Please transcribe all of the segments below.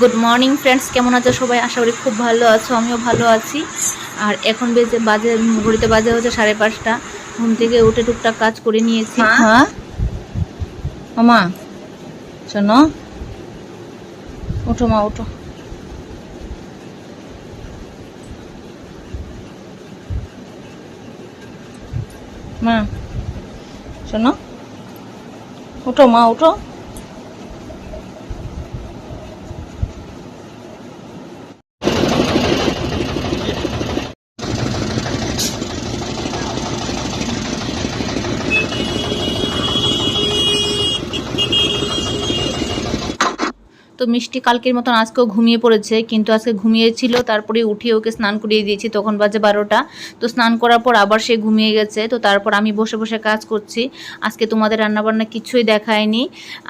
Good morning friends কেমন আছো সবাই? আশা করি খুব ভালো আছো আমিও ভালো আছি। আর এখন বেজে বাজে ঘড়িতে বাজে হচ্ছে সাড়ে পাঁচটা। ঘুম থেকে উঠে টুকটাক কাজ করে নিয়েছি। হ্যাঁ মামা শোনো। ওঠো মা ওঠো। মা শোনো। ওঠো মা ওঠো। তো মিষ্টি কালকের মতন আজকেও ঘুমিয়ে পড়েছে, কিন্তু আজকে ঘুমিয়েছিল, তারপরে উঠিয়ে ওকে স্নান করিয়ে দিয়েছি, তখন বাজে বারোটা। তো স্নান করার পর আবার সে ঘুমিয়ে গেছে, তো তারপর আমি বসে বসে কাজ করছি। আজকে তোমাদের রান্নাবান্না কিছুই দেখায়নি।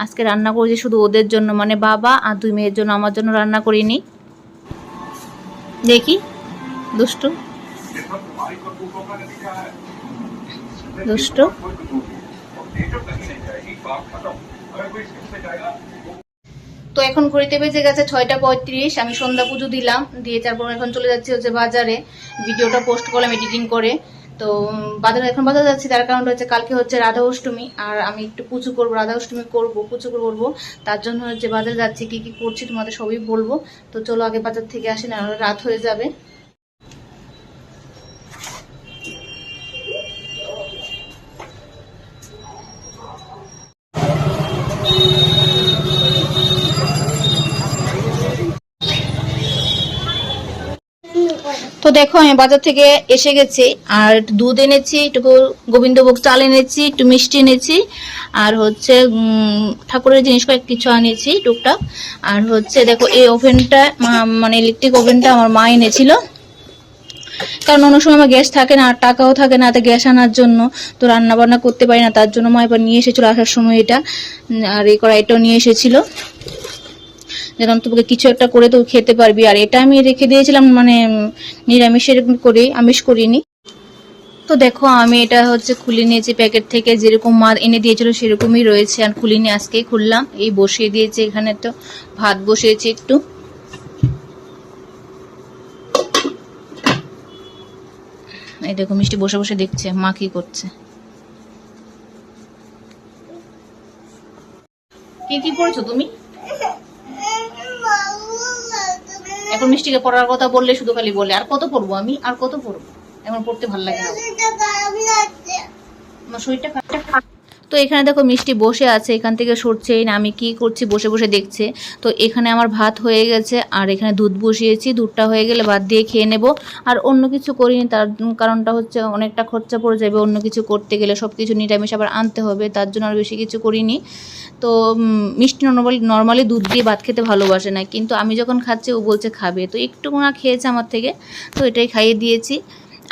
আজকে রান্না করেছি শুধু ওদের জন্য মানে বাবা আর দুই মেয়ের জন্য, আমার জন্য রান্না করিনি। দেখি, দুষ্টু। দুষ্টু। তো এখন ঘড়িতে বেজে গেছে ছয়টা পঁয়ত্রিশ, আমি সন্ধ্যা পুজো দিলাম, দিয়ে তারপর এখন চলে যাচ্ছি হচ্ছে বাজারে। ভিডিওটা পোস্ট করলাম এডিটিং করে। তো বাজারে এখন বাজার যাচ্ছি, তার কারণ হচ্ছে কালকে হচ্ছে রাধা অষ্টমী আর আমি একটু পুজো করব রাধা অষ্টমী করব, পুজো করব। তার জন্য হচ্ছে বাজারে যাচ্ছি, কি কি করছি তোমাদের সবই বলব। তো চলো আগে বাজার থেকে আসি না রাত হয়ে যাবে। তো দেখো, আমি বাজার থেকে এসে গেছি, আর দুধ এনেছি, একটু গোবিন্দভোগ চাল এনেছি, একটু মিষ্টি এনেছি, আর হচ্ছে ঠাকুরের জিনিস কয়েক কিছু আনিয়েছি টুকটাক। আর হচ্ছে, দেখো, এই ওভেনটা মানে ইলেকট্রিক ওভেনটা আমার মা এনেছিল। কারণ অন্য সময় আমার গ্যাস থাকে না, আর টাকাও থাকে না তো গ্যাস আনার জন্য। তো রান্না বান্না করতে পারি না, তার জন্য মা এবার নিয়ে এসেছিল আসার সময় এটা আর এই কড়াইটাও নিয়ে এসেছিল। যেন তোকে কিছু একটা করে তুই খেতে পারবি। আর এটা আমি রেখে দিয়েছিলাম মানে নিরামিষের করে আমিষ করিনি। তো দেখো, আমি এটা হচ্ছে খুলে নিয়েছি প্যাকেট থেকে, যেরকম মা এনে দিয়েছিল সেরকমই রয়েছে। আর খুলিনি আজকে খুললাম। এই বসিয়ে দিয়েছি এখানে তো, ভাত বসিয়েছি একটু। এই দেখো, মিষ্টি বসে বসে দেখছে, মা কি করছে। কি কি পড়ছো তুমি? এখন মিষ্টিকে পড়ার কথা বললে শুধু খালি বলে, আর কত পড়ব আমি? আর কত পড়ব? এখন পড়তে ভালো লাগে না। আমার শরীরটা। তো এখানে দেখো মিষ্টি বসে আছে, এখান থেকে সরছেই না, আমি কি করছি, বসে বসে দেখছে। তো এখানে আমার ভাত হয়ে গেছে, আর এখানে দুধ বসিয়েছি, দুধটা হয়ে গেলে ভাত দিয়ে খেয়ে নেব। আর অন্য কিছু করিনি, তার কারণটা হচ্ছে অনেকটা খরচা পড়ে যাবে, অন্য কিছু করতে গেলে সব কিছু নিরামিষ আবার আনতে হবে, তার জন্য আর বেশি কিছু করিনি। তো মিষ্টি নর্মালি নর্মালি দুধ দিয়ে ভাত খেতে ভালোবাসে না, কিন্তু আমি যখন খাচ্ছি ও বলছে খাবে, তো একটু না খেয়েছে আমার থেকে, তো এটাই খাইয়ে দিয়েছি।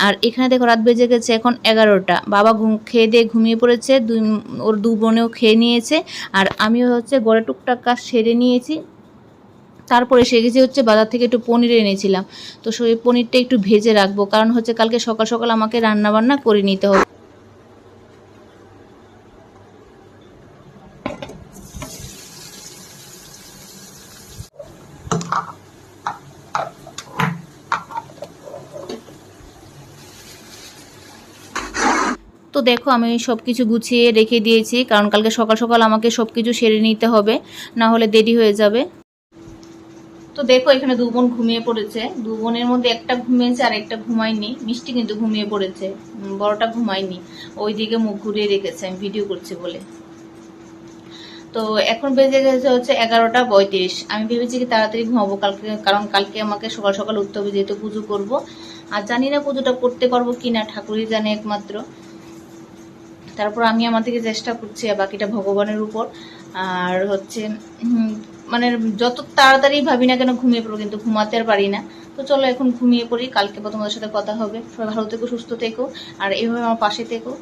আর এখানে দেখো রাত বেজে গেছে এখন এগারোটা। বাবা ঘুম, খেয়ে দিয়ে ঘুমিয়ে পড়েছে, দুই ওর দু বোনেও খেয়ে নিয়েছে। আর আমিও হচ্ছে গড়ে টুকটাক কাজ সেরে নিয়েছি। তারপরে এসে গেছি হচ্ছে বাজার থেকে একটু পনির এনেছিলাম। তো সেই পনিরটা একটু ভেজে রাখব, কারণ হচ্ছে কালকে সকাল সকাল আমাকে রান্না বান্না করে নিতে হবে। দেখো, আমি সব কিছু গুছিয়ে রেখে দিয়েছি, কারণ কালকে সকাল সকাল আমাকে সব কিছু সেরে নিতে হবে, না হলে দেরি হয়ে যাবে। তো দেখো, এখানে দু বোন ঘুমিয়ে পড়েছে। দু বোনের মধ্যে একটা ঘুমিয়েছে, আর একটা ঘুমায়নি। মিষ্টি কিন্তু ঘুমিয়ে পড়েছে। বড়টা ঘুমায়নি। ওইদিকে মুখ ঘুরিয়ে রেখেছে, আমি ভিডিও করছি বলে। তো এখন বেজে গেছে হচ্ছে এগারোটা পঁয়ত্রিশ। আমি ভেবেছি কি তাড়াতাড়ি ঘুমাবো কালকে, কারণ কালকে আমাকে সকাল সকাল উঠতে হবে, যেহেতু পুজো করব। আর জানি না পুজোটা করতে পারব কিনা, ঠাকুরই জানে একমাত্র। তারপর আমি আমার থেকে চেষ্টা করছি বাকিটা ভগবানের উপর। আর হচ্ছে মানে যত তাড়াতাড়ি ভাবি না কেন ঘুমিয়ে পড়ো কিন্তু ঘুমাতে আর পারি না। তো চলো এখন ঘুমিয়ে পড়ি, কালকে তোমাদের সাথে কথা হবে। সবাই ভালো থেকো, সুস্থ থেকো। আর এইভাবে আমার পাশে থেকো।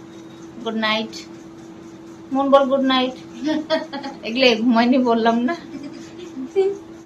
গুড নাইট মন বল গুড নাইট এগুলো ঘুমাইনি বললাম না।